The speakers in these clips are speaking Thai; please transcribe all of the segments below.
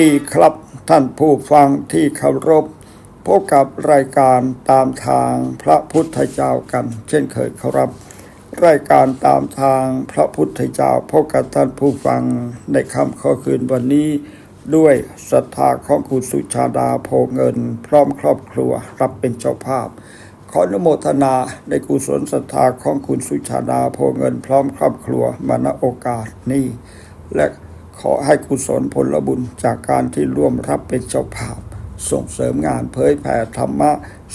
ดีครับท่านผู้ฟังที่เคารพพบกับรายการตามทางพระพุทธเจ้ากัน เช่นเคยครับ รายการตามทางพระพุทธเจ้าพบกับท่านผู้ฟังในค่ำข้อคืนวันนี้ ด้วยศรัทธาของคุณสุชาดาโพเงิน พร้อมครอบครัวรับเป็นเจ้าภาพ ขออนุโมทนาในกุศลศรัทธาของคุณสุชาดาโพเงิน พร้อมครอบครัวมาณโอกาสนี้และ ขอให้กุศลผลบุญจากการที่ร่วมรับเป็นเจ้าภาพ ส่งเสริมงานเผยแผ่ธรรมะ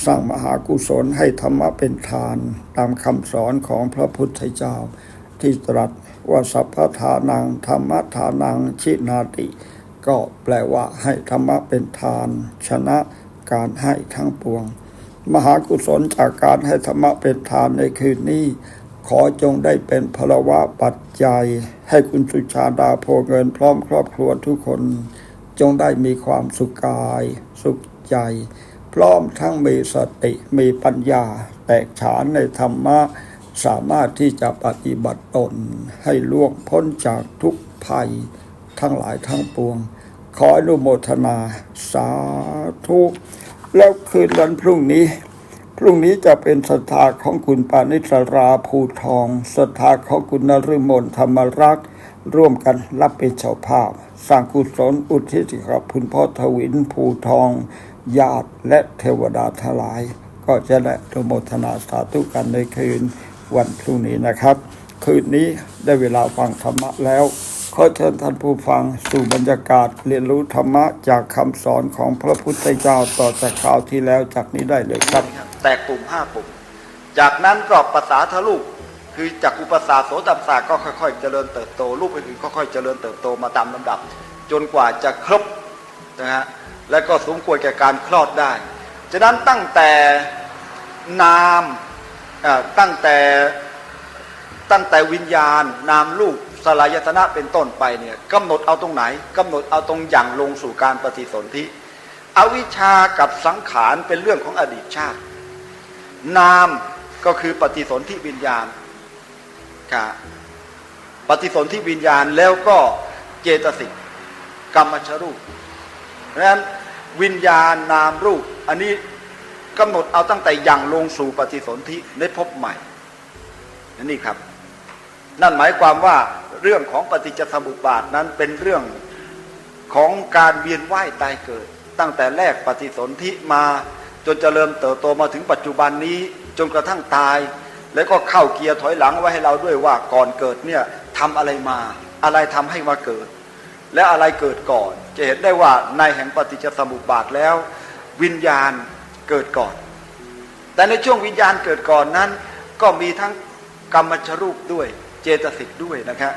สร้างมหากุศลให้ธรรมะเป็นทาน ตามคำสอนของพระพุทธเจ้า ที่ตรัสว่าสัพพทานังธรรมทานังชินาติ ก็แปลว่าให้ธรรมะเป็นทาน ชนะการให้ทั้งปวง มหากุศลจากการให้ธรรมะเป็นทานในคืนนี้ ขอจงได้เป็นพลวะปัจจัย ให้คุณสุชาดาโพเงินพร้อมครอบครัวทุกคน จงได้มีความสุขกาย สุขใจ พร้อมทั้งมีสติมีปัญญา แตกฉานในธรรมะ สามารถที่จะปฏิบัติตน ให้ล่วงพ้นจากทุกภัย ทั้งหลายทั้งปวง ขออนุโมทนา สาธุแล้วคืนวันพรุ่งนี้ พรุ่งนี้จะเป็นศรัทธาของคุณปานิสราภูทองศรัทธาของคุณนฤมลธรรมรักษ์ร่วมกันรับเป็นเจ้าภาพ สร้างกุศลอุทิศกับคุณพ่อทวินภูทอง ญาติและเทวดาทั้งหลาย ก็จะได้โมทนาสาธุกันในคืนวันพรุ่งนี้นะครับ คืนนี้ได้เวลาฟังธรรมะแล้ว ขอเชิญท่านผู้ฟังสู่บรรยากาศเรียนรู้ธรรมะจากคำสอนของพระพุทธเจ้าต่อจากคราวที่แล้วจากนี้ได้เลยครับ แตกปุ่มห้าปุ่ม จากนั้นก็ภาษาทะลุคือจากอุปสาโสตปสาก็ค่อยๆ เจริญเติบโตรูปอื่นๆค่อยๆเจริญเติบโตมาตามลำดับ จนกว่าจะครบนะฮะและก็สมควรแก่การคลอดได้ ฉะนั้นตั้งแต่นามตั้งแต่ตั้งแต่วิญญาณ นามรูปสลายตนะเป็นต้นไปเนี่ยกำหนดเอาตรงไหนกำหนดเอาตรงอย่างลงสู่การปฏิสนธิอวิชากับสังขารเป็นเรื่องของอดีตชาติ นามก็คือปฏิสนธิวิญญาณครับปฏิสนธิวิญญาณแล้วก็เจตสิกกรรมชรูปเพราะฉะนั้นวิญญาณนามรูป อันนี้กำหนดเอาตั้งแต่อย่างลงสู่ปฏิสนธิในภพใหม่นั่นนี่ครับ นั่นหมายความว่าเรื่องของปฏิจจสมุปบาทนั้นเป็นเรื่องของการเวียนว่ายตายเกิด ตั้งแต่แรกปฏิสนธิมา จนจเจริญเติบโตมาถึงปัจจุบันนี้จนกระทั่งตาย แล้วก็เข้าเกียร์ถอยหลังไว้ให้เราด้วยว่าก่อนเกิดเนี่ยทำอะไรมา อะไรทำให้มาเกิด และอะไรเกิดก่อน จะเห็นได้ว่าในแห่งปฏิจจสมุปบาทแล้ว วิญญาณเกิดก่อน แต่ในช่วงวิญญาณเกิดก่อนนั้น ก็มีทั้งกรรมชรูปด้วยเจตสิกด้วยนะครับ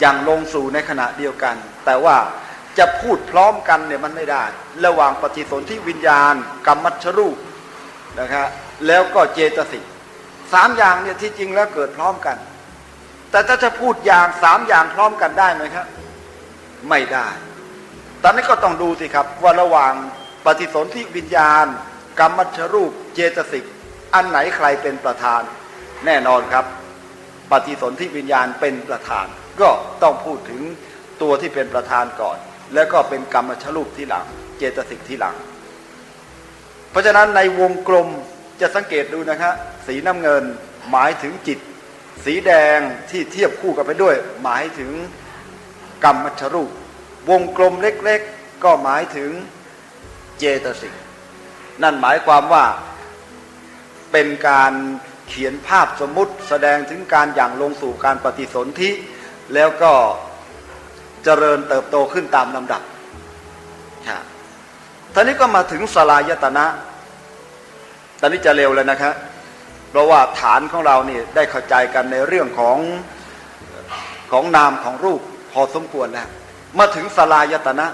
อย่างลงสู่ในขณะเดียวกัน แต่ว่า จะพูดพร้อมกันเนี่ยมันไม่ได้ ระหว่างปฏิสนธิวิญญาณกรรมัชรูปนะครับแล้วก็เจตสิกสามอย่างเนี่ยที่จริงแล้วเกิดพร้อมกัน แต่ถ้าจะพูดอย่างสามอย่างพร้อมกันได้ไหมครับ ไม่ได้ ตอนนี้ก็ต้องดูสิครับ ว่าระหว่างปฏิสนธิวิญญาณ กรรมัชรูป เจตสิกอันไหนใครเป็นประธาน แน่นอนครับ ปฏิสนธิวิญญาณเป็นประธาน ก็ต้องพูดถึงตัวที่เป็นประธานก่อน แล้วก็เป็นกรรมชรูปที่หลัง เจตสิกที่หลัง เพราะฉะนั้นในวงกลมจะสังเกตดูนะครับสีน้ำเงินหมายถึงจิต สีแดงที่เทียบคู่กันไปด้วย หมายถึงกรรมชรูป วงกลมเล็กๆ ก็หมายถึงเจตสิกนั่นหมายความว่าเป็นการเขียนภาพสมมุติแสดงถึงการอย่างลงสู่การปฏิสนธิแล้วก็ จริญเติบโตขึ้นตามลำดับครับท่านี้ก็มาถึงสลายตนะ ตอนนี้จะเร็วแล้วนะครับ เพราะว่าฐานของเราเนี่ยได้เข้าใจกันในเรื่องของของนามของรูปพอสมควรแล้ว มาถึงสลายตนะ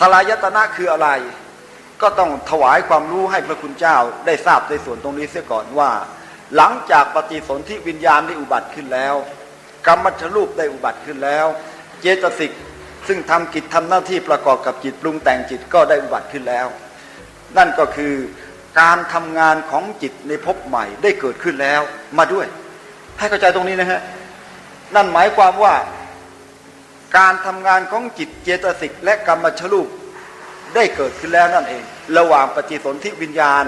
สลายตนะคืออะไร ก็ต้องถวายความรู้ให้พระคุณเจ้าได้ทราบในส่วนตรงนี้เสียก่อนว่า หลังจากปฏิสนธิวิญญาณได้อุบัติขึ้นแล้ว กรรมชรูปได้อุบัติขึ้นแล้ว เจตสิกซึ่งทำกิจทำหน้าที่ประกอบกับจิตปรุงแต่งจิตก็ได้อุบัติขึ้นแล้ว นั่นก็คือการทำงานของจิตในภพใหม่ได้เกิดขึ้นแล้วมาด้วย ให้เข้าใจตรงนี้นะฮะนั่นหมายความว่าการทำงานของจิตเจตสิกและกรรมชรูปได้เกิดขึ้นแล้วนั่นเอง ระหว่างปฏิสนธิวิญญาณ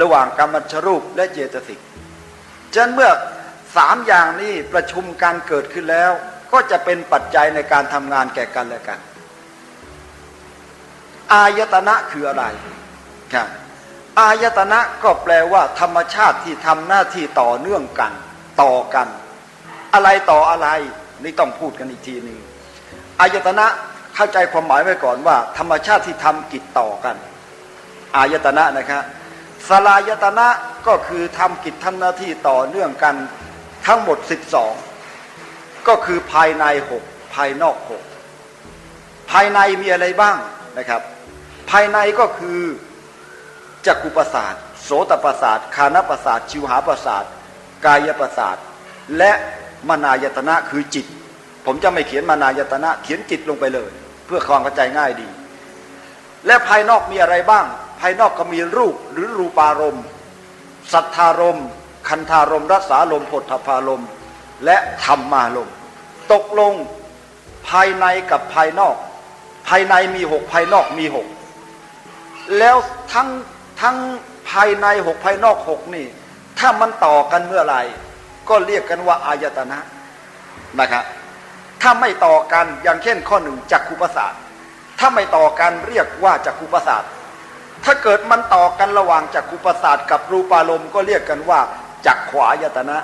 ระหว่างกรรมชรูปและเจตสิกฉะนั้นเมื่อสามอย่างนี้ประชุมการเกิดขึ้นแล้ว ก็จะเป็นปัจจัยในการทำงานแก่กันและกัน อายตนะคืออะไรครับอายตนะก็แปลว่า ธรรมชาติที่ทำหน้าที่ต่อเนื่องกัน ต่อกัน อะไรต่ออะไร นี่ต้องพูดกันอีกทีหนึ่งอายตนะเข้าใจความหมายไว้ก่อนว่า ธรรมชาติที่ทำกิจต่อกัน อายตนะนะครับสลายตนะก็คือทำกิจทำหน้าที่ต่อเนื่องกันทั้งหมด 12 ก็คือภายในหกภายนอกหกภายในมีอะไรบ้างนะครับ ภายในก็คือจักกุประสาทโสตประสาทคานประสาทชิวหาประสาทกายประสาทและมนายตนะคือจิต ผมจะไม่เขียนมนายตนะเขียนจิตลงไปเลย เพื่อความเข้าใจง่ายดี และภายนอกมีอะไรบ้าง ภายนอกก็มีรูปหรือรูปารมณ์สัทธารมณ์คันธารมณ์รัศารมณ์ผลทพารมณ์ และธรรมารมณ์ตกลงภายในกับภายนอก ภายในมีหกภายนอกมีหกแล้วทั้งทั้งภายในหกภายนอกหกนี่ ถ้ามันต่อกันเมื่อไหร่ ก็เรียกกันว่าอายตนะนะครับถ้าไม่ต่อกันอย่างเช่นข้อหนึ่งจักขุประสาทถ้าไม่ต่อกันเรียกว่าจักขุประสาทถ้าเกิดมันต่อกันระหว่างจักขุประสาทกับรูปารมณ์ก็เรียกกันว่าจักขวายตนะ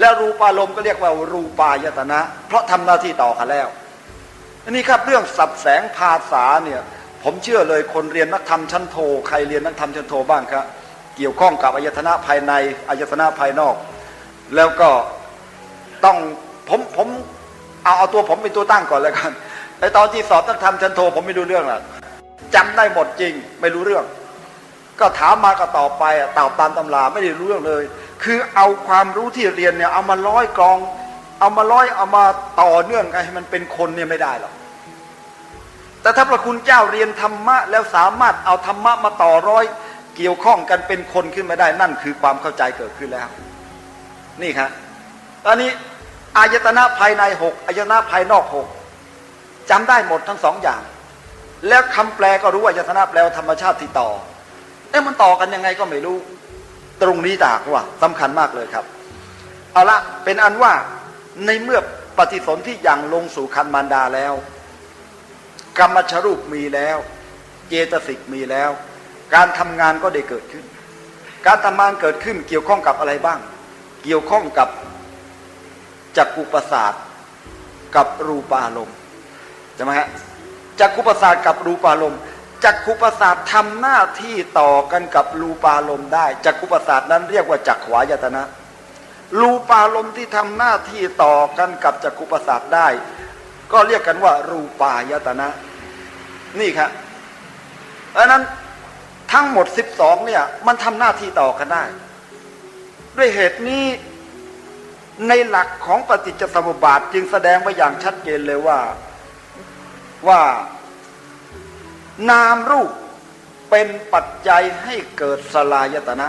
และรูปารมณ์ก็เรียกว่ารูปายตนะ เพราะทำหน้าที่ต่อกันแล้วอันนี้ครับเรื่องสับแสงภาษาเนี่ยผมเชื่อเลยคนเรียนนักธรรมชั้นโทใครเรียนนักธรรมชั้นโทบ้างครับเกี่ยวข้องกับอายตนะภายในอายตนะภายนอก แล้วก็ต้องผมผมเอาเอาตัวผมเป็นตัวตั้งก่อนเลยกันไอตอนที่สอบนักธรรมชั้นโทผมไม่รู้เรื่องหรอกจำได้หมดจริงไม่รู้เรื่อง ก็ถามมาก็ตอบไปตอบตามตำราไม่ได้รู้เรื่องเลย คือเอาความรู้ที่เรียนเนี่ยเอามาร้อยกรอง เอามาร้อยเอามาต่อเนื่องกันให้มันเป็นคนเนี่ยไม่ได้หรอกแต่ถ้าพระคุณเจ้าเรียนธรรมะแล้วสามารถเอาธรรมะมาต่อร้อยเกี่ยวข้องกันเป็นคนขึ้นมาได้นั่นคือความเข้าใจเกิดขึ้นแล้ว นี่ครับตอนนี้อายตนะภายในหกอายตนะภายนอกหกจำได้หมดทั้งสองอย่าง แล้วคำแปลก็รู้อายตนะแปลว่าธรรมชาติที่ต่อเอ๊ะมันต่อกันยังไงก็ไม่รู้ ตรงนี้ตากว่าสำคัญมากเลยครับ เอาละเป็นอันว่าในเมื่อปฏิสนธิอย่างลงสู่คันมารดาแล้ว กรรมชรูปมีแล้ว เจตสิกมีแล้ว การทำงานก็ได้เกิดขึ้น การทำงานเกิดขึ้นเกี่ยวข้องกับอะไรบ้าง เกี่ยวข้องกับจักกุประสาทกับรูปารมณ์ใช่ไหมฮะจักกุประสาทกับรูปารมณ์ จักขุประสาททำหน้าที่ต่อกันกับรูปารมณ์ได้จักขุประสาทนั้นเรียกว่าจักขวายตนะรูปารมณ์ที่ทำหน้าที่ต่อกันกับจักขุประสาทได้ ก็เรียกกันว่า รูปายตนะ นี่ครับเพราะนั้นทั้งหมด 12เนี่ยมันทำหน้าที่ต่อกันได้ ด้วยเหตุนี้ในหลักของปฏิจจสมุปบาทจึงแสดงไว้อย่างชัดเจนเลยว่าว่า นามรูปเป็นปัจจัยให้เกิดสลายตนะ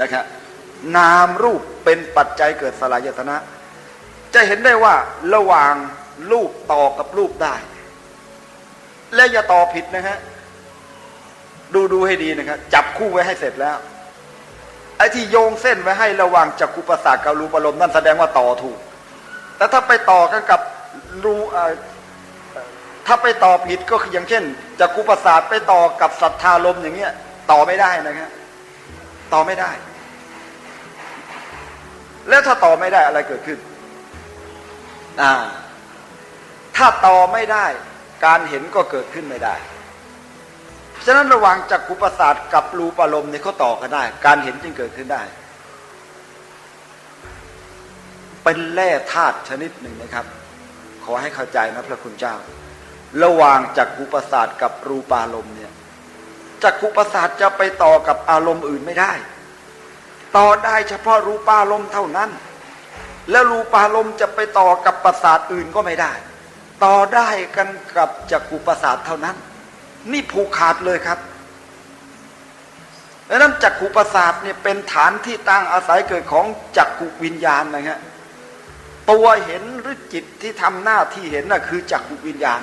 นะครับนามรูปเป็นปัจจัยเกิดสลายตนะ จะเห็นได้ว่าระหว่างรูปต่อกับรูปได้ และอย่าต่อผิดนะฮะดูดูให้ดีนะครับจับคู่ไว้ให้เสร็จแล้วไอ้ที่โยงเส้นไว้ให้ระหว่างจักรุปสากับรูปอารมณ์นั่นแสดงว่าต่อถูก แต่ถ้าไปต่อกันกับรู ถ้าไปต่อผิดก็คืออย่างเช่นจักรุประสาทไปต่อกับศรัทธาลมอย่างเงี้ย ต่อไม่ได้นะครับต่อไม่ได้ แล้วถ้าต่อไม่ได้อะไรเกิดขึ้นอ่าถ้าต่อไม่ได้การเห็นก็เกิดขึ้นไม่ได้ ฉะนั้นระหว่างจักรุประสาทกับรูปารมณ์เนี่ยเขาต่อกันได้ การเห็นจึงเกิดขึ้นได้ เป็นแร่ธาตุชนิดหนึ่งนะครับ ขอให้เข้าใจนะพระคุณเจ้า ระหว่างจักขุประสาทกับรูปารมณ์เนี่ยจักขุประสาทจะไปต่อกับอารมณ์อื่นไม่ได้ ต่อได้เฉพาะรูปารมณ์เท่านั้น แล้วรูปารมณ์จะไปต่อกับประสาทอื่นก็ไม่ได้ ต่อได้กันกับจักขุประสาทเท่านั้น นี่ผูกขาดเลยครับดังนั้นจักขุประสาทเนี่ยเป็นฐานที่ตั้งอาศัยเกิดของจักขุวิญญาณนะฮะตัวเห็นหรือจิตที่ทำหน้าที่เห็นน่ะคือจักขุวิญญาณ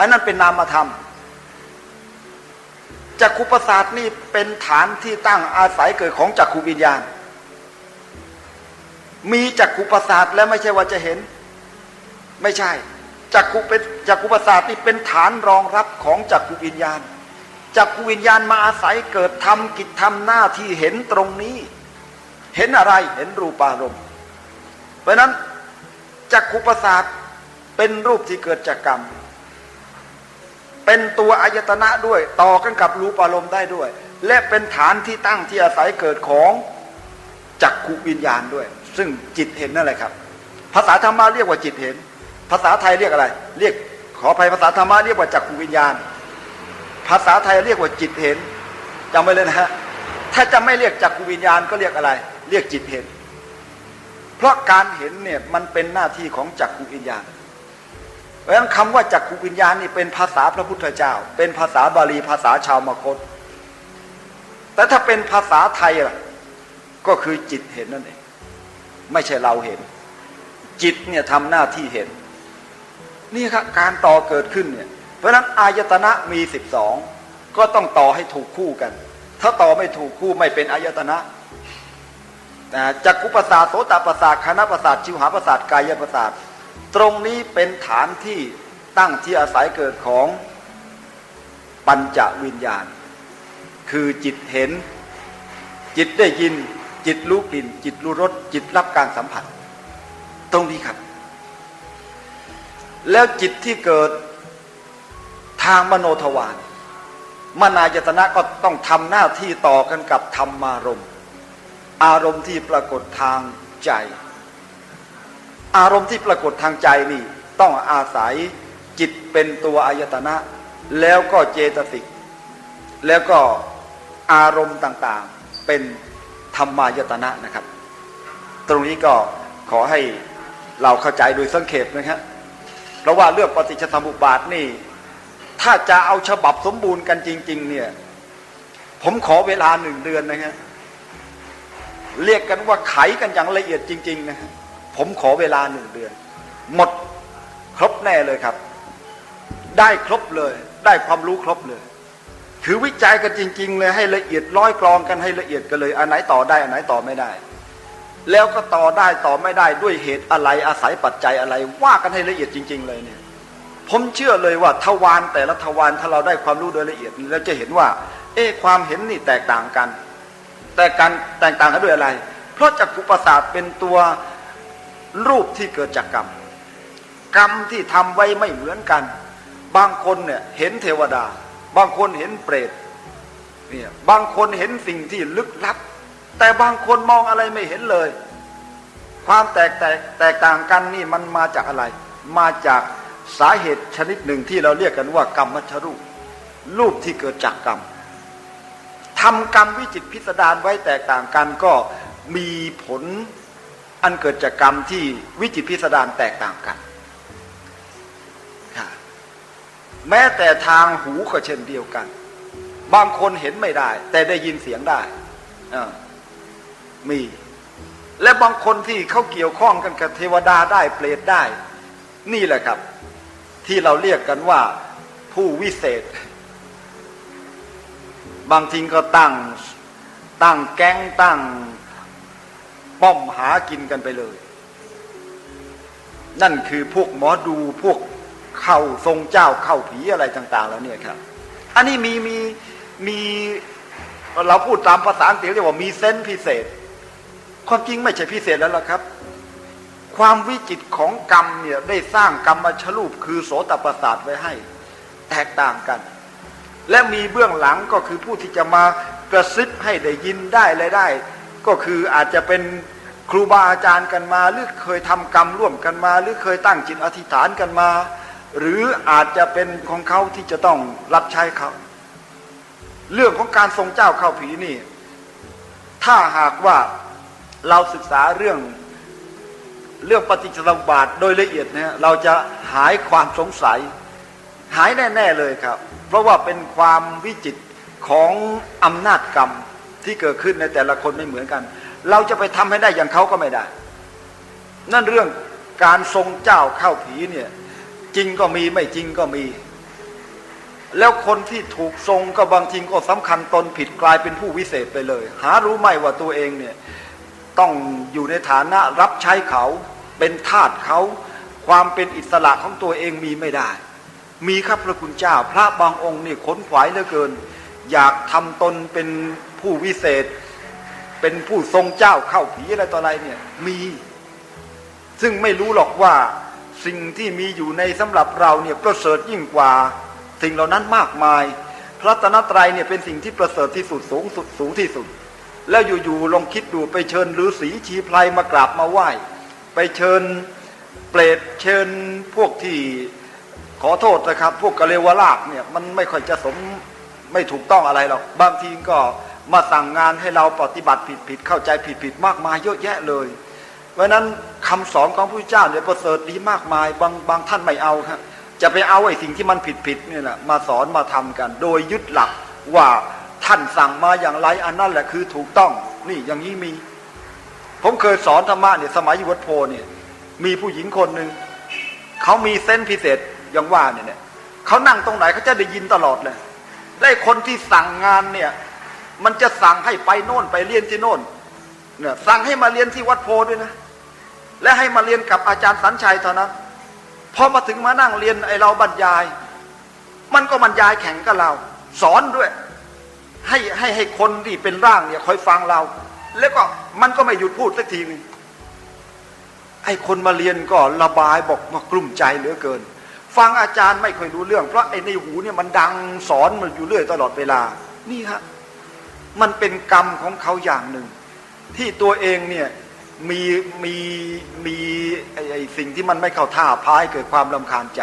อันนั้นเป็นนามธรรมจักขุประสาทนี่เป็นฐานที่ตั้งอาศัยเกิดของจักขุวิญญาณ มีจักขุประสาทแล้วไม่ใช่ว่าจะเห็น ไม่ใช่จักขุเป็นจักขุประสาทนี่เป็นฐานรองรับของจักขุวิญญาณจักขุวิญญาณมาอาศัยเกิดทำกิจทำหน้าที่เห็นตรงนี้ เห็นอะไรเห็นรูปารมณ์เพราะนั้นจักขุประสาทเป็นรูปที่เกิดจากกรรม เป็นตัวอายตนะด้วย ต่อกันกับรูปารมณ์ได้ด้วย และเป็นฐานที่ตั้งที่อาศัยเกิดของจักขุวิญญาณด้วย ซึ่งจิตเห็นนั่นแหละครับ ภาษาธรรมะเรียกว่าจิตเห็น ภาษาไทยเรียกอะไร เรียกขออภัยภาษาธรรมะเรียกว่าจักขุวิญญาณ ภาษาไทยเรียกว่าจิตเห็นจำไว้เลยนะฮะถ้าจะไม่เรียกจักขุวิญญาณก็เรียกอะไร เรียกจิตเห็น เพราะการเห็นเนี่ยมันเป็นหน้าที่ของจักขุวิญญาณ เพราะฉะนั้นคำว่าจักขุวิญญาณนี่เป็นภาษาพระพุทธเจ้า เป็นภาษาบาลีภาษาชาวมคต แต่ถ้าเป็นภาษาไทยล่ะก็คือจิตเห็นนั่นเองไม่ใช่เราเห็น จิตเนี่ยทำหน้าที่เห็น นี่ครับการต่อเกิดขึ้นเนี่ยเพราะฉะนั้นอายตนะมีสิบสองก็ต้องต่อให้ถูกคู่กัน ถ้าต่อไม่ถูกคู่ไม่เป็นอายตนะนะจักขุประสาทโสตประสาทคณะประสาทชิวหาประสาทกายประสาท ตรงนี้เป็นฐานที่ตั้งที่อาศัยเกิดของปัญจวิญญาณ คือจิตเห็น จิตได้ยิน จิตรู้กลิ่น จิตรู้รส จิตรับการสัมผัส ตรงนี้ครับ แล้วจิตที่เกิดทางมโนทวารมนายตนะก็ต้องทำหน้าที่ต่อกันกับธรรมารมณ์ อารมณ์ที่ปรากฏทางใจ อารมณ์ที่ปรากฏทางใจนี่ ต้องอาศัยจิตเป็นตัวอายตนะ แล้วก็เจตสิกแล้วก็อารมณ์ต่างๆเป็นธรรมายตนะนะครับ ตรงนี้ก็ขอให้เราเข้าใจโดยสังเขปนะครับเพราะว่าเรื่องปฏิจจสมุปบาทนี่ ถ้าจะเอาฉบับสมบูรณ์กันจริง ๆ เนี่ย ผมขอเวลาหนึ่งเดือนนะครับเรียกกันว่าไขกันอย่างละเอียดจริง ๆ นะครับ ผมขอเวลาหนึ่งเดือน หมดครบแน่เลยครับ ได้ครบเลย ได้ความรู้ครบเลย คือวิจัยกันจริง ๆ เลยให้ละเอียดร้อยกรองกันให้ละเอียดกันเลย อันไหนต่อได้ อันไหนต่อไม่ได้ แล้วก็ต่อได้ต่อไม่ได้ด้วยเหตุอะไรอาศัยปัจจัยอะไร ว่ากันให้ละเอียดจริง ๆ เลยเนี่ย ผมเชื่อเลยว่าทวารแต่ละทวารถ้าเราได้ความรู้โดยละเอียดเราจะเห็นว่า เอ๊ความเห็นนี่แตกต่างกัน แต่การแตกต่างกันด้วยอะไร เพราะจักขุประสาทเป็นตัว รูปที่เกิดจากกรรม กรรมที่ทำไว้ไม่เหมือนกัน บางคนเนี่ยเห็นเทวดา บางคนเห็นเปรตเนี่ยบางคนเห็นสิ่งที่ลึกลับ แต่บางคนมองอะไรไม่เห็นเลย ความแตกแตกแตกต่างกันนี่มันมาจากอะไร มาจากสาเหตุชนิดหนึ่งที่เราเรียกกันว่ากรรมมัชรูป รูปที่เกิดจากกรรมทำกรรมวิจิตพิสดารไว้แตกต่างกันก็มีผล อันเกิดจากกรรมที่วิจิตพิสดารแตกต่างกันค่ะแม้แต่ทางหูก็เช่นเดียวกัน บางคนเห็นไม่ได้ แต่ได้ยินเสียงได้มี และบางคนที่เขาเกี่ยวข้องกันกับเทวดาได้เปรตได้ นี่แหละครับ ที่เราเรียกกันว่าผู้วิเศษ บางทีก็ตั้งตั้งแก๊งตั้ง ป้อมหากินกันไปเลย นั่นคือพวกหมอดูพวกเข้าทรงเจ้าเข้าผีอะไรต่าง ๆ แล้วเนี่ยครับ อันนี้มีมีมีเราพูดตามภาษาอังกฤษเรียกว่ามีเซนส์พิเศษ ความจริงไม่ใช่พิเศษแล้วล่ะครับ ความวิจิตของกรรมเนี่ยได้สร้างกรรมมาชรูปคือโสตประสาทไว้ให้ แตกต่างกัน และมีเบื้องหลังก็คือผู้ที่จะมากระซิบให้ได้ยินได้อะได้ ก็คืออาจจะเป็นครูบาอาจารย์กันมา หรือเคยทำกรรมร่วมกันมา หรือเคยตั้งจิตอธิษฐานกันมา หรืออาจจะเป็นของเขาที่จะต้องรับใช้เขาเรื่องของการทรงเจ้าเข้าผีนี่ ถ้าหากว่าเราศึกษาเรื่องเรื่องปฏิจจสมบาทโดยละเอียดเนะเราจะหายความสงสัย หายแน่ ๆเลยครับ เพราะว่าเป็นความวิจิตของอำนาจกรรม ที่เกิดขึ้นในแต่ละคนไม่เหมือนกัน เราจะไปทำให้ได้อย่างเขาก็ไม่ได้ นั่นเรื่องการทรงเจ้าเข้าผีเนี่ยจริงก็มีไม่จริงก็มี แล้วคนที่ถูกทรงก็บางทีก็สำคัญตนผิดกลายเป็นผู้วิเศษไปเลย หารู้ไหมว่าตัวเองเนี่ยต้องอยู่ในฐานะรับใช้เขาเป็นทาสเขาความเป็นอิสระของตัวเองมีไม่ได้ มีครับพระคุณเจ้า พระบางองค์นี่ขนขวายเหลือเกิน อยากทำตนเป็น ผู้วิเศษ เป็นผู้ทรงเจ้าเข้าผีอะไรต่ออะไรเนี่ยมี ซึ่งไม่รู้หรอกว่าสิ่งที่มีอยู่ในสำหรับเราเนี่ยประเสริฐยิ่งกว่า สิ่งเหล่านั้นมากมาย พระตนตรัยเนี่ยเป็นสิ่งที่ประเสริฐที่สุดสูงสุดสูงที่สุด แล้วอยู่ๆลองคิดดูไปเชิญฤาษีชีไพรมากราบมาไหว้ ไปเชิญเปรตเชิญพวกที่ขอโทษนะครับ พวกกะเลวลากเนี่ยมันไม่ค่อยจะสมไม่ถูกต้องอะไรหรอกบางทีก็ มาสั่งงานให้เราปฏิบัติผิดๆเข้าใจผิดๆมากมายเยอะแยะเลย เพราะนั้นคำสอนของพระเจ้าเนี่ยประเสริฐดีมากมายบางบางท่านไม่เอาครับจะไปเอาไอ้สิ่งที่มันผิดผิดเนี่ยแหละมาสอนมาทำกัน โดยยึดหลักว่าท่านสั่งมาอย่างไรอันนั้นแหละคือถูกต้องนี่อย่างนี้มี ผมเคยสอนธรรมะเนี่ยสมัยอยู่วัดโพเนี่ยมีผู้หญิงคนหนึ่งเขามีเส้นพิเศษอย่างว่าเนี่ยเนี่ยเขานั่งตรงไหนเขาจะได้ยินตลอดเลยได้คนที่สั่งงานเนี่ย มันจะสั่งให้ไปโน่นไปเรียนที่โน่นเนี่ยสั่งให้มาเรียนที่วัดโพด้วยนะ และให้มาเรียนกับอาจารย์สัญชัยเท่านั้นพอมาถึงมานั่งเรียนไอเราบรรยาย มันก็บรรยายแข่งกับเรา สอนด้วย ให้ให้ให้คนที่เป็นร่างเนี่ยคอยฟังเรา แล้วก็มันก็ไม่หยุดพูดสักทีหนึงไอ้คนมาเรียนก็ระบายบอกว่ากลุ้มใจเหลือเกิน ฟังอาจารย์ไม่ค่อยรู้เรื่อง เพราะไอ้ในหูเนี่ยมันดังสอนมันอยู่เรื่อยตลอดเวลา นี่ฮะ มันเป็นกรรมของเขาอย่างหนึ่ง ที่ตัวเองเนี่ยมีมีมีไอ้ไอ้สิ่งที่มันไม่เข้าท่าพายเกิดความลำคาญใจ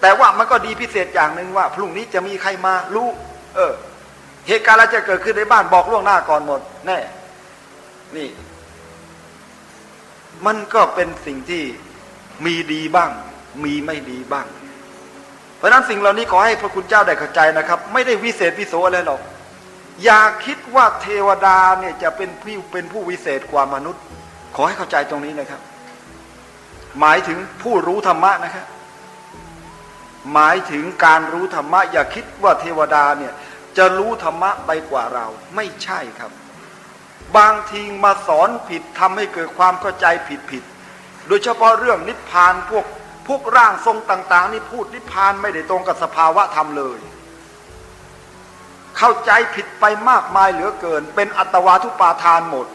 แต่ว่ามันก็ดีพิเศษอย่างหนึ่งว่า พรุ่งนี้จะมีใครมารู้เออ เหตุการณ์อะไรจะเกิดขึ้นในบ้านบอกล่วงหน้าก่อนหมด แน่ นี่ มันก็เป็นสิ่งที่มีดีบ้าง มีไม่ดีบ้าง เพราะนั้นสิ่งเหล่านี้ขอให้พระคุณเจ้าได้เข้าใจนะครับ ไม่ได้วิเศษวิโสอะไรหรอก อย่าคิดว่าเทวดาเนี่ยจะเป็นผู้เป็นผู้วิเศษกว่ามนุษย์ ขอให้เข้าใจตรงนี้นะครับ หมายถึงผู้รู้ธรรมะนะครับหมายถึงการรู้ธรรมะ อย่าคิดว่าเทวดาเนี่ยจะรู้ธรรมะไปกว่าเรา ไม่ใช่ครับ บางทีมาสอนผิดทำให้เกิดความเข้าใจผิดผิดโดยเฉพาะเรื่องนิพพานพวกพวกร่างทรงต่าง ๆ นี่พูดนิพพานไม่ได้ตรงกับสภาวะธรรมเลย เข้าใจผิดไปมากมายเหลือเกิน เป็นอัตวาทุปาทานหมด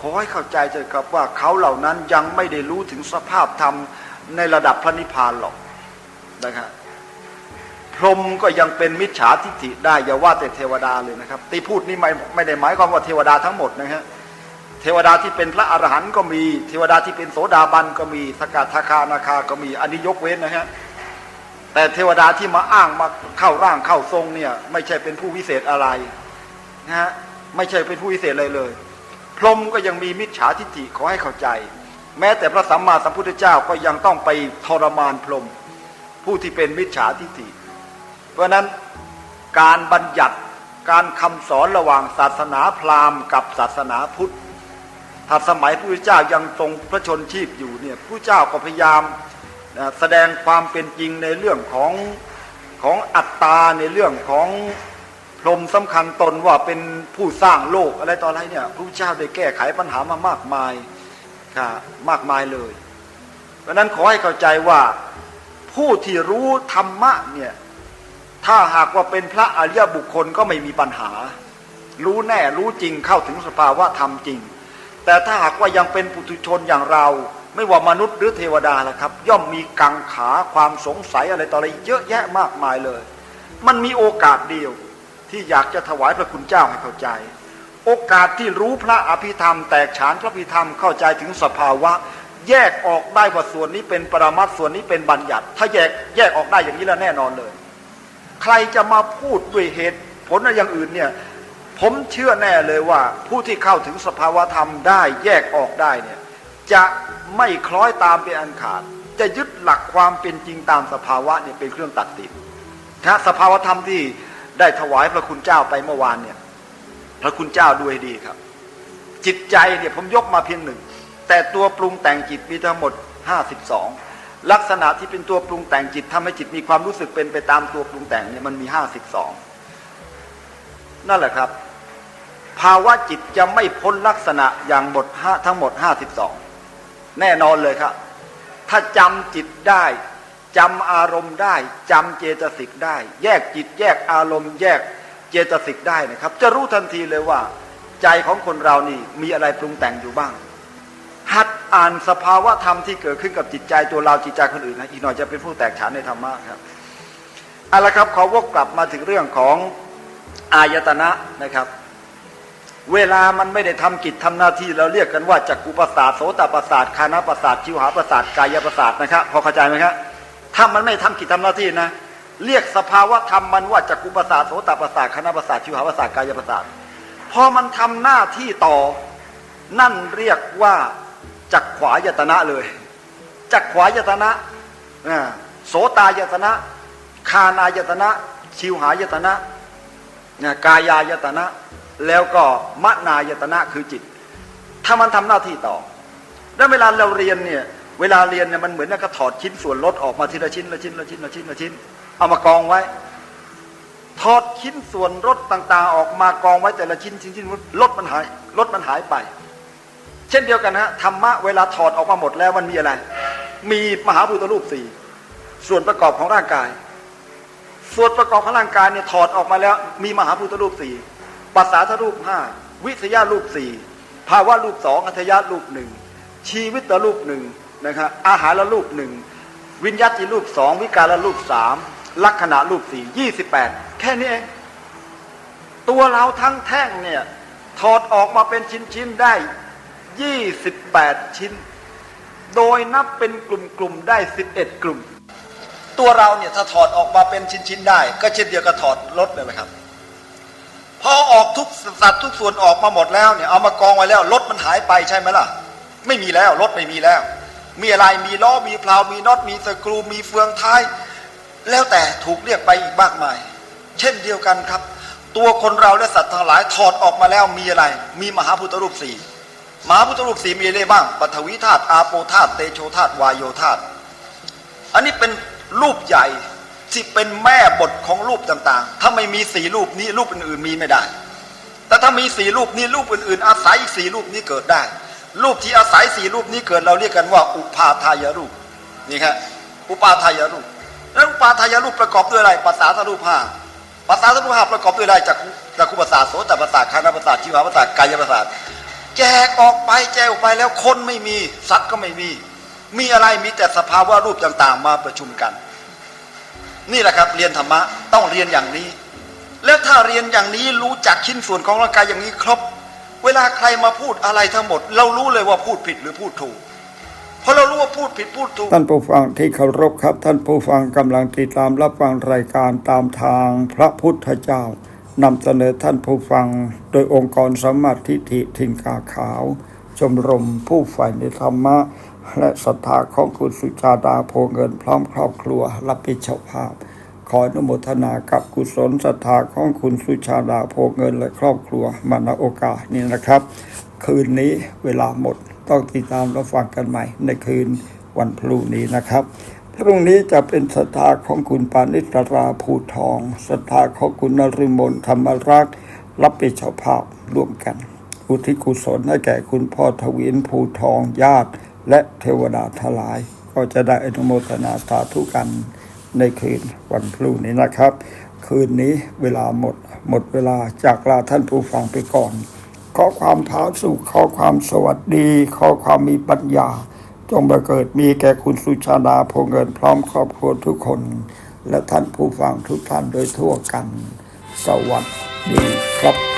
ขอให้เข้าใจเถอะครับว่าเขาเหล่านั้นยังไม่ได้รู้ถึงสภาพธรรมในระดับพระนิพพานหรอกนะครับพรหมก็ยังเป็นมิจฉาทิฏฐิได้อย่าว่าแต่เทวดาเลยนะครับที่พูดนี่ไม่ไม่ได้หมายความว่าเทวดาทั้งหมดนะฮะเทวดาที่เป็นพระอรหันต์ก็มี เทวดาที่เป็นโสดาบันก็มีสกทาคานาคาก็มีอันนี้ยกเว้นนะฮะ แต่เทวดาที่มาอ้างมาเข้าร่างเข้าทรงเนี่ย ไม่ใช่เป็นผู้วิเศษอะไรนะฮะไม่ใช่เป็นผู้วิเศษเลยเลย พรหมก็ยังมีมิจฉาทิฏฐิขอให้เข้าใจ แม้แต่พระสัมมาสัมพุทธเจ้าก็ยังต้องไปทรมานพรหมผู้ที่เป็นมิจฉาทิฏฐิ เพราะนั้นการบัญญัติการคำสอนระหว่างศาสนาพราหมณ์กับศาสนาพุทธถ้าสมัยพระพุทธเจ้ายังทรงพระชนชีพอยู่เนี่ยพระเจ้าก็พยายาม แสดงความเป็นจริงในเรื่องของของอัตตาในเรื่องของพรมสำคัญตนว่าเป็นผู้สร้างโลกอะไรต่ออะไรเนี่ยพระเจ้าได้แก้ไขปัญหามามากมายค่ะมากมายเลย เพราะฉะนั้นขอให้เข้าใจว่าผู้ที่รู้ธรรมะเนี่ยถ้าหากว่าเป็นพระอริยบุคคลก็ไม่มีปัญหา รู้แน่รู้จริงเข้าถึงสภาวะธรรมจริง แต่ถ้าหากว่ายังเป็นปุถุชนอย่างเรา ไม่ว่ามนุษย์หรือเทวดาละครับ ย่อมมีกังขาความสงสัยอะไรต่ออะไรเยอะแยะมากมายเลย มันมีโอกาสเดียวที่อยากจะถวายพระคุณเจ้าให้เข้าใจ โอกาสที่รู้พระอภิธรรม แตกฉานพระอภิธรรมเข้าใจถึงสภาวะ แยกออกได้ว่าส่วนนี้เป็นปรมัตส่วนนี้เป็นบัญญัติ ถ้าแยกแยกออกได้อย่างนี้แล้วแน่นอนเลย ใครจะมาพูดด้วยเหตุผลอะไรอย่างอื่นเนี่ยผมเชื่อแน่เลยว่าผู้ที่เข้าถึงสภาวธรรมได้แยกออกได้เนี่ย จะไม่คล้อยตามเป็นอันขาด จะยึดหลักความเป็นจริงตามสภาวะเนี่ยเป็นเครื่องตัดสินถ้าสภาวธรรมที่ได้ถวายพระคุณเจ้าไปเมื่อวานเนี่ย พระคุณเจ้าดูให้ดีครับ จิตใจเนี่ยผมยกมาเพียงหนึ่ง แต่ตัวปรุงแต่งจิตมีทั้งหมด 52 ลักษณะที่เป็นตัวปรุงแต่งจิตทำให้จิตมีความรู้สึกเป็นไปตามตัวปรุงแต่งเนี่ยมันมี 52 นั่นแหละครับ ภาวะจิตจะไม่พ้นลักษณะอย่างหมดทั้งหมด 52 แน่นอนเลยครับ ถ้าจำจิตได้จำอารมณ์ได้จำเจตสิกได้ แยกจิตแยกอารมณ์แยกเจตสิกได้นะครับ จะรู้ทันทีเลยว่า ใจของคนเรานี่มีอะไรปรุงแต่งอยู่บ้าง หัดอ่านสภาวะธรรมที่เกิดขึ้นกับจิตใจตัวเราจิตใจคนอื่นนะอีกหน่อยจะเป็นผู้แตกฉานในธรรมะครับเอาละครับขอวกกลับมาถึงเรื่องของอายตนะนะครับ เวลามันไม่ได้ทำกิจทำหน้าที่เราเรียกกันว่าจักกุประสาทโสตประสาทคานาประสาทชิวหาประสาทกายประสาทนะครับพอเข้าใจไหมครับถ้ามันไม่ทำกิจทำหน้าที่นะ เรียกสภาวะธรรมมันว่าจักกุประสาทโสตประสาทคานาประสาทชิวหาประสาทกายประสาทพอมันทำหน้าที่ต่อ นั่นเรียกว่าจักขวายตนะเลยจักขวายตนะอ่าโสตายตนะคานายตนะ ชิวหายตนะกายายตนะ แล้วก็มนายตนะคือจิต ถ้ามันทำหน้าที่ต่อ แล้วเวลาเราเรียนเนี่ยเวลาเรียนเนี่ยมันเหมือนกับถอดชิ้นส่วนรถออกมาทีละชิ้นละชิ้นละชิ้นละชิ้นละชิ้น เอามากองไว้ ถอดชิ้นส่วนรถต่าง ๆ ออกมากองไว้แต่ละชิ้นชิ้นชิ้นรถมันหายรถมันหายไป เช่นเดียวกันฮะธรรมะเวลาถอดออกมาหมดแล้วมันมีอะไร มีมหาภูตรูปสี่ส่วนประกอบของร่างกาย ส่วนประกอบของร่างกายเนี่ยถอดออกมาแล้ว มีมหาภูตรูปสี่ ปัสสาทรูปห้าวิทยารูปสี่ภาวะรูปสองอัธยารูปหนึ่งชีวิตรูปหนึ่งนะครับอาหารรูปหนึ่งวิญญาติรูปสองวิการรูปสามลักษณะรูปสี่ยี่สิบแปดแค่นี้เองตัวเราทั้งแท่งเนี่ยถอดออกมาเป็นชิ้นๆได้28ชิ้น โดยนับเป็นกลุ่มๆได้11กลุ่ม ตัวเราเนี่ยถ้าถอดออกมาเป็นชิ้นๆได้ ก็เช่นเดียวกับถอดรถเลยไหมครับ พอออกทุกสัตว์ทุกส่วนออกมาหมดแล้วเนี่ยเอามากองไว้แล้วรถมันหายไปใช่ไหมล่ะ ไม่มีแล้วรถไม่มีแล้ว มีอะไรมีล้อมีเพลามีน็อตมีสกรูมีเฟืองท้าย แล้วแต่ถูกเรียกไปอีกมากมาย เช่นเดียวกันครับ ตัวคนเราและสัตว์ทั้งหลายถอดออกมาแล้วมีอะไร มีมหาพุทธรูปสี่มหาพุทธรูปสี่มีอะไรบ้างปฐวีธาตุอาโปธาตุเตโชธาตุวายโยธาตุอันนี้เป็นรูปใหญ่ ที่เป็นแม่บทของรูปต่างๆ ถ้าไม่มีสี่รูปนี้รูปอื่นๆมีไม่ได้ แต่ถ้ามีสี่รูปนี้รูปอื่นๆ อาศัยอีกสีรูปนี้เกิดได้ รูปที่อาศัยสี่รูปนี้เกิดเราเรียกกันว่า อุปาทายรูปนี่ครับอุปาทายรูปแล้วอุปาทายรูปประกอบด้วยอะไรภาษาทรูปห้าภาษาทรูปห้าประกอบด้วยอะไรจากจากคุปศาสตร์โสตประสาคานาประสาชิวาประสากายประสาแจกออกไปแจกออกไปแล้วคนไม่มีสัตว์ก็ไม่มี มีอะไรมีแต่สภาวะรูปต่างๆ มาประชุมกัน นี่แหละครับเรียนธรรมะต้องเรียนอย่างนี้ แล้วถ้าเรียนอย่างนี้รู้จักชิ้นส่วนของร่างกายอย่างนี้ครบ เวลาใครมาพูดอะไรทั้งหมด เรารู้เลยว่าพูดผิดหรือพูดถูกเพราะเรารู้ว่าพูดผิดพูดถูกท่านผู้ฟังที่เคารพครับ ท่านผู้ฟังกำลังติดตามรับฟังรายการตามทางพระพุทธเจ้านำเสนอท่านผู้ฟังโดยองค์กรสมมาธิฐิทินกาขาว ชมรมผู้ฝ่ายในธรรมะ และศรัทธาของคุณสุชาดาโพเงินพร้อมครอบครัว รับผิดชอบภาพ ขออนุโมทนากับกุศลศรัทธาของคุณสุชาดาโพเงินและครอบครัวมาณโอกาสนี้นะครับ คืนนี้เวลาหมดต้องติดตามรับฟังกันใหม่ ในคืนวันพรุ่งนี้นะครับพรุ่งนี้จะเป็นศรัทธาของคุณปานิตราภูทองศรัทธาของคุณนริมนธรรมรักษ์รับผิดชอบภาพร่วมกัน อุทิศกุศลให้แก่คุณพ่อทวินภูทองญาติ และเทวดาทลาย ก็จะได้อนุโมทนาสาธุกันในคืนวันพรุ่งนี้นะครับ คืนนี้เวลาหมดหมดเวลาจากลาท่านผู้ฟังไปก่อน ขอความผาสุขขอความสวัสดี ขอความมีปัญญา จงบังเกิดมีแก่คุณสุชาดาพงเงินพร้อมครอบครัวทุกคน และท่านผู้ฟังทุกท่านโดยทั่วกัน สวัสดีครับ